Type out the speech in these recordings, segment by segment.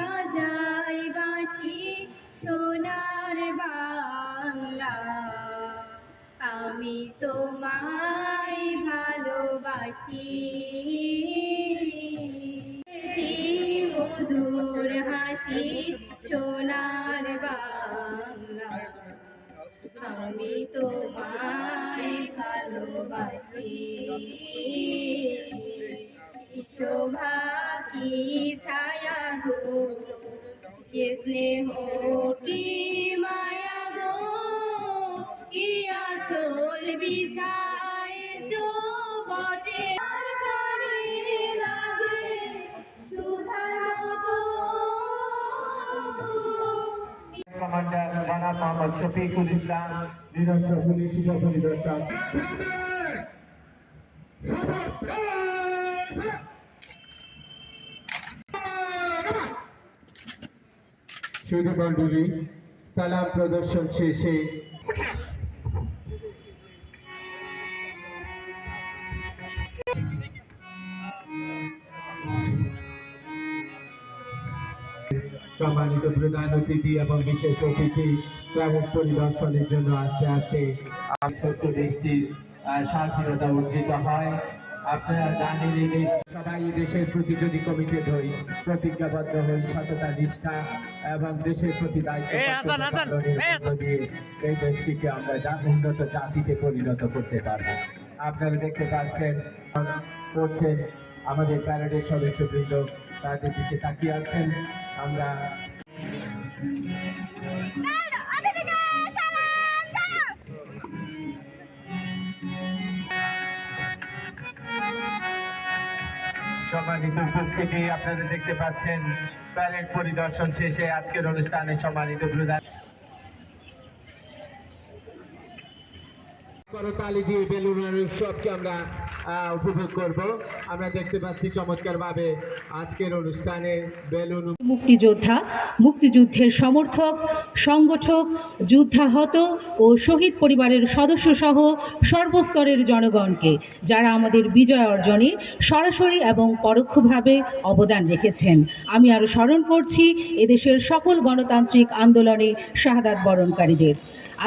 বাজাই বাসি সোনার বাংলা। আমি তোমায় ভালোবাসি। মধুর হাসি সোনার বাংলা। আমি তোমায় ভালোবাসি। শোভা কি ছায়া গো? কি স্নেহ কি মায়া গো? কি আচল বিছায়েছ বটে কমান্ডার জনাব মোহাম্মদ শফিকুল ইসলাম নিরস্ত্র পুলিশ উপপরিদর্শক শুধু মন্ডলী সালাম প্রদর্শন শেষে। সম্মানিত প্রধান অতিথি এবং বিশেষ অতিথি গ্রামক পরিদর্শনের জন্য আস্তে আস্তে ছোট্ট দেশটির স্বাধীনতা অর্জিত হয়। আপনারা জানেন এই দেশ সবাই এই দেশের প্রতি যদি কমিটেড হই প্রতিজ্ঞাবদ্ধ হই সততা নিষ্ঠা এবং দেশের প্রতি দায়িত্ব এই দেশটিকে আমরা যা- উন্নত জাতিতে পরিণত করতে পারব। আপনারা দেখতে পাচ্ছেন করছেন আমাদের প্যারেডের সদস্যবৃন্দ তাদের দিকে তাকিয়ে আছেন। আমরা সম্মানিত উপস্থিতি, আপনারা দেখতে পাচ্ছেন প্যারেড পরিদর্শন শেষে আজকের অনুষ্ঠানে সম্মানিত প্রধান করতালি দিয়ে বেলুনের উৎসবকে আমরা উপভোগ করব। আমরা দেখতে পাচ্ছি চমৎকার ভাবে আজকের অনুষ্ঠানে বেলুন মুক্তিযোদ্ধা, মুক্তিযুদ্ধের সমর্থক, সংগঠক, যুদ্ধাহত ও শহীদ পরিবারের সদস্যসহ সর্বস্তরের জনগণকে যারা আমাদের বিজয় অর্জনে সরাসরি এবং পরোক্ষভাবে অবদান রেখেছেন। আমি আরও স্মরণ করছি, এদেশের সকল গণতান্ত্রিক আন্দোলনে শাহাদাত বরণকারীদের।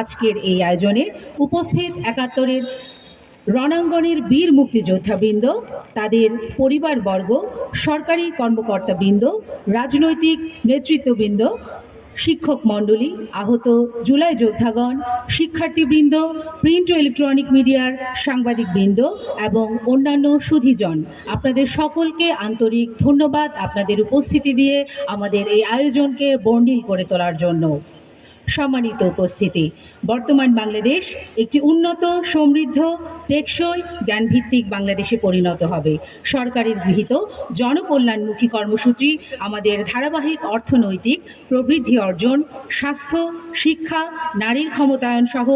আজকের এই আয়োজনে উপস্থিত একাত্তরের রণাঙ্গনের বীর মুক্তিযোদ্ধাবৃন্দ, তাদের পরিবারবর্গ, সরকারি কর্মকর্তাবৃন্দ, রাজনৈতিক নেতৃত্ববৃন্দ, শিক্ষক মণ্ডলী, আহত জুলাই যোদ্ধাগণ, শিক্ষার্থীবৃন্দ, প্রিন্ট ও ইলেকট্রনিক মিডিয়ার সাংবাদিকবৃন্দ এবং অন্যান্য সুধীজন। আপনাদের সকলকে আন্তরিক ধন্যবাদ আপনাদের উপস্থিতি দিয়ে আমাদের এই আয়োজনকে বর্ণিল করে তোলার জন্য। সম্মানিত উপস্থিতি। বর্তমান বাংলাদেশ একটি উন্নত সমৃদ্ধ টেকসই জ্ঞানভিত্তিক বাংলাদেশে পরিণত হবে। সরকারের গৃহীত জনকল্যাণমুখী কর্মসূচি আমাদের ধারাবাহিক অর্থনৈতিক প্রবৃদ্ধি অর্জন স্বাস্থ্য শিক্ষা নারীর ক্ষমতায়ন সহ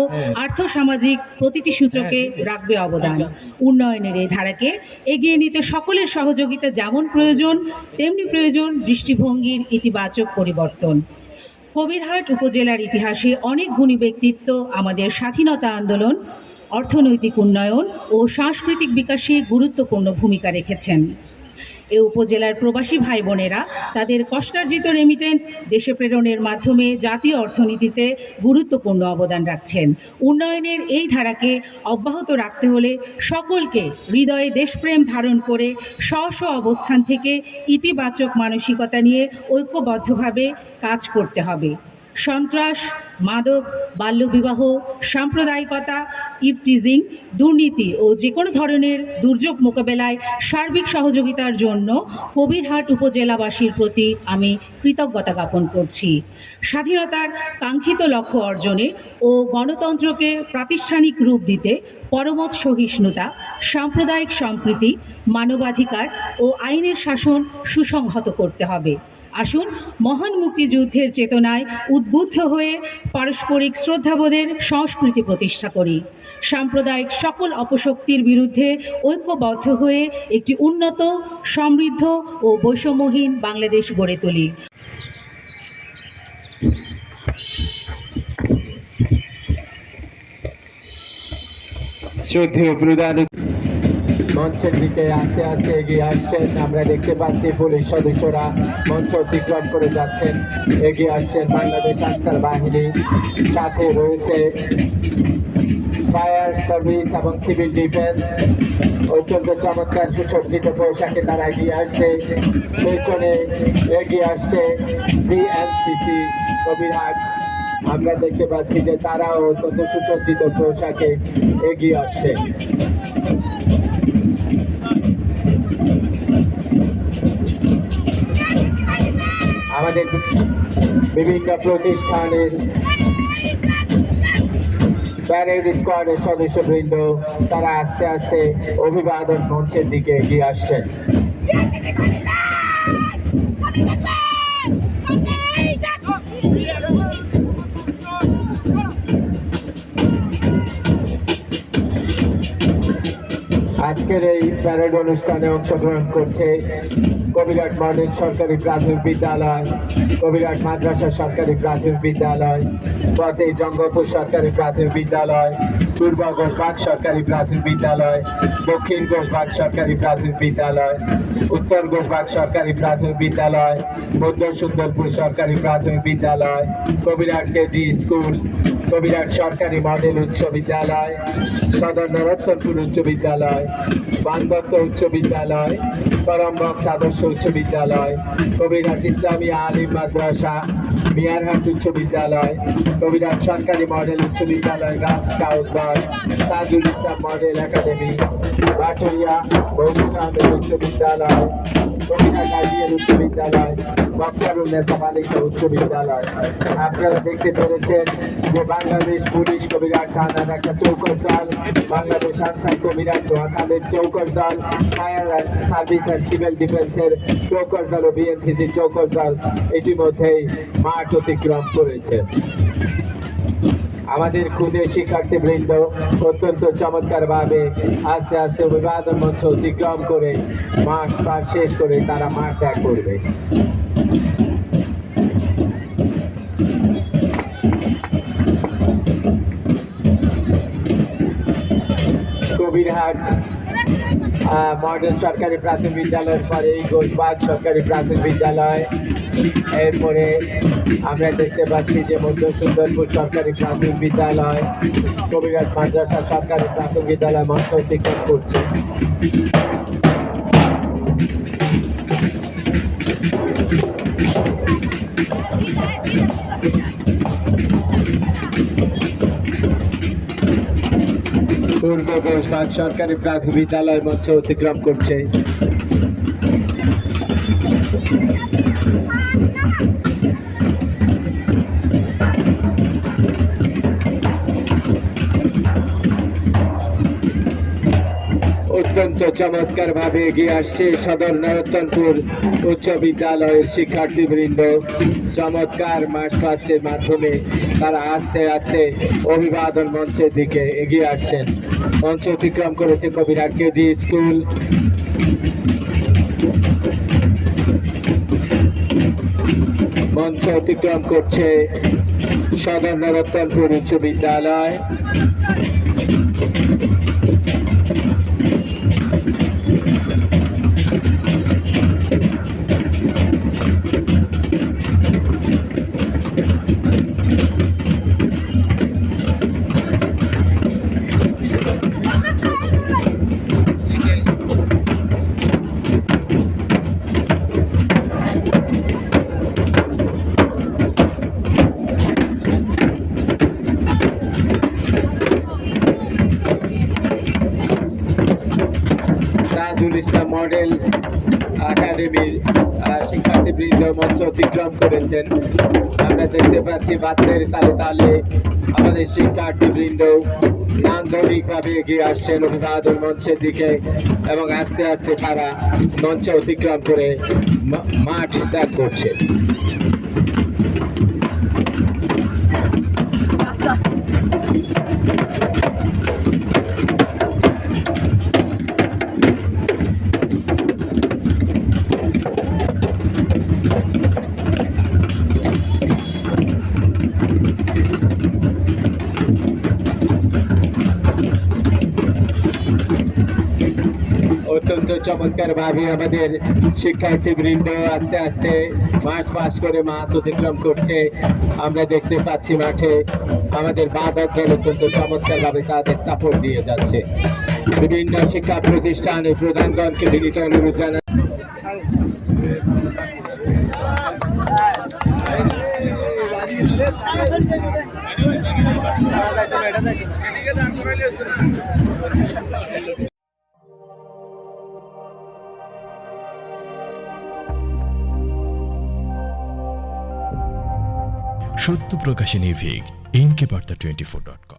আর্থসামাজিক প্রতিটি সূচকে রাখবে অবদান। উন্নয়নের এই ধারাকে এগিয়ে নিতে সকলের সহযোগিতা যেমন প্রয়োজন তেমনি প্রয়োজন দৃষ্টিভঙ্গির ইতিবাচক পরিবর্তন। কবিরহাট উপজেলার ইতিহাসে অনেক গুণী ব্যক্তিত্ব, আমাদের স্বাধীনতা আন্দোলন, অর্থনৈতিক উন্নয়ন ও সাংস্কৃতিক বিকাশে গুরুত্বপূর্ণ ভূমিকা রেখেছেন। এ উপজেলার প্রবাসী ভাই বোনেরা তাদের কষ্টার্জিত রেমিটেন্স দেশে প্রেরণের মাধ্যমে জাতীয় অর্থনীতিতে গুরুত্বপূর্ণ অবদান রাখছেন। উন্নয়নের এই ধারাকে অব্যাহত রাখতে হলে সকলকে হৃদয়ে দেশপ্রেম ধারণ করে স্ব স্ব অবস্থান থেকে ইতিবাচক মানসিকতা নিয়ে ঐক্যবদ্ধভাবে কাজ করতে হবে। সন্ত্রাস, মাদক, বাল্যবিবাহ, সাম্প্রদায়িকতা ইভটিজিং দুর্নীতি ও যে কোনো ধরনের দুর্যোগ মোকাবেলায় সার্বিক সহযোগিতার জন্য কবিরহাট উপজেলাবাসীর প্রতি আমি কৃতজ্ঞতা জ্ঞাপন করছি। স্বাধীনতার কাঙ্ক্ষিত লক্ষ্য অর্জনে ও গণতন্ত্রকে প্রাতিষ্ঠানিক রূপ দিতে পরমত সহিষ্ণুতা, সাম্প্রদায়িক সম্প্রীতি, মানবাধিকার ও আইনের শাসন সুসংহত করতে হবে। আসুন, মহান মুক্তিযুদ্ধের চেতনায় উদ্বুদ্ধ হয়ে পারস্পরিক শ্রদ্ধাবোধের সংস্কৃতি প্রতিষ্ঠা করি। সাম্প্রদায়িক সকল অপশক্তির বিরুদ্ধে ঐক্যবদ্ধ হয়ে একটি উন্নত, সমৃদ্ধ ও বৈষম্যহীন বাংলাদেশ গড়ে তুলি। শ্রদ্ধেয় প্রধান মঞ্চের দিকে আস্তে আস্তে এগিয়ে আসছেন। আমরা দেখতে পাচ্ছি পুলিশ সদস্যরা মঞ্চ অতিক্রম করে যাচ্ছেন। এগিয়ে আসছেন বাংলাদেশ আনসার বাহিনী। সাথে রয়েছে ফায়ার সার্ভিস এবং সিভিল ডিফেন্স। অত্যন্ত চমৎকার সুসজ্জিত পোশাকে তারা এগিয়ে আসছে। পেছনে এগিয়ে আসছে বিএনসিসি কবিরহাট আমরা দেখতে পাচ্ছি যে তারাও অত্যন্ত সুসজ্জিত পোশাকে এগিয়ে আসছে। আমাদের বিভিন্ন প্রতিষ্ঠানের প্যারেড স্কোয়াডের সদস্যবৃন্দ, তারা আস্তে আস্তে অভিবাদন মঞ্চের দিকে এগিয়ে আসছেন। আজকের এই প্যারেড অনুষ্ঠানে অংশগ্রহণ করছে কবিরাট মডেল সরকারি প্রাথমিক বিদ্যালয়, কবিরাট মাদ্রাসা সরকারি প্রাথমিক বিদ্যালয়, পথে জঙ্গপুর সরকারি প্রাথমিক বিদ্যালয় পূর্ব ঘোষবাগ সরকারি প্রাথমিক বিদ্যালয়, দক্ষিণ ঘোষবাগ সরকারি প্রাথমিক বিদ্যালয়, উত্তর ঘোষবাগ সরকারি প্রাথমিক বিদ্যালয়, মধ্য সুন্দরপুর সরকারি প্রাথমিক বিদ্যালয়, কবিরাট কেজি স্কুল, কবিরাট সরকারি মডেল উচ্চ বিদ্যালয়, সদর নরোত্তরপুর উচ্চ বিদ্যালয় বানদত্ত উচ্চ বিদ্যালয় করমবক্স আদর্শ উচ্চ বিদ্যালয়, কবিরাট ইসলামী আলিম মাদ্রাসা, মিয়ারহাট উচ্চ বিদ্যালয়, কবিরাট সরকারি মডেল উচ্চ বিদ্যালয় গার্লস স্কাউট দল তাজুল ইসলাম মডেল একাডেমি, বাটুরিয়া মহমুদ আহমেদ উচ্চ বিদ্যালয় আইডিয়াল উচ্চ বিদ্যালয় বক্তারুল নেসা বালিকা উচ্চ বিদ্যালয় আপনারা দেখতে পেরেছেন যে বাংলাদেশ পুলিশ কবিরাট থানার একটা চৌকস দল, বাংলাদেশ আনসার কবিরাট নোয়াখালীর চৌকস দল, ফায়ার সার্ভিস অ্যান্ড সিভিল ডিফেন্সের চৌকস দল ও বিএনসিসির চৌকস দল ইতিমধ্যেই মাঠ অতিক্রম করেছে। আমাদের ক্ষুদে শিক্ষার্থী বৃন্দ অত্যন্ত চমৎকার ভাবে আস্তে আস্তে অভিবাদন মঞ্চ অতিক্রম করে মাস পার শেষ করে তারা মাঠ ত্যাগ করবে। কবিরহাট মডেল সরকারি প্রাথমিক বিদ্যালয়ের পরে গোসবাগ সরকারি প্রাথমিক বিদ্যালয়। এরপরে আমরা দেখতে পাচ্ছি যে মধ্য সুন্দরপুর সরকারি প্রাথমিক বিদ্যালয় কবিরাট মাদ্রাসা সরকারি প্রাথমিক বিদ্যালয় মঞ্চ অতিক্রম করছে। পূর্ব সরকারি প্রাথমিক বিদ্যালয় মঞ্চ অতিক্রম করছে। অত্যন্ত চমৎকার ভাবে এগিয়ে আসছে সদর নরোত্তমপুর উচ্চ বিদ্যালয়ের শিক্ষার্থীবৃন্দ। চমৎকার মার্চ পাস্টের মাধ্যমে তারা আস্তে আস্তে অভিবাদন মঞ্চের দিকে এগিয়ে আসছেন। মঞ্চ অতিক্রম করেছে কবিরাট কেজি স্কুল। মঞ্চ অতিক্রম করছে সদর নরোত্তমপুর উচ্চ বিদ্যালয় একাডেমির শিক্ষার্থীবৃন্দ মঞ্চ অতিক্রম করেছেন। আমরা দেখতে পাচ্ছি বাদ্যের তালে তালে আমাদের শিক্ষার্থীবৃন্দ নান্দনিকভাবে এগিয়ে আসছেন অভিবাদন মঞ্চের দিকে এবং আস্তে আস্তে তারা মঞ্চ অতিক্রম করে মাঠ ত্যাগ করছে। অত্যন্ত চমৎকারভাবে আমাদের শিক্ষার্থীবৃন্দ আস্তে আস্তে মাস পাস করে মাছ অতিক্রম করছে আমরা দেখতে পাচ্ছি মাঠে আমাদের বাধক দল অত্যন্ত চমৎকারভাবে তাদের সাপোর্ট দিয়ে যাচ্ছে বিভিন্ন শিক্ষা প্রতিষ্ঠানের ও প্রধানগণকে বিনীত অনুরোধ জানা এটা সত্য প্রকাশে নির্ভীক ইনকে বার্তা টোয়েন্টি ফোর ডট কম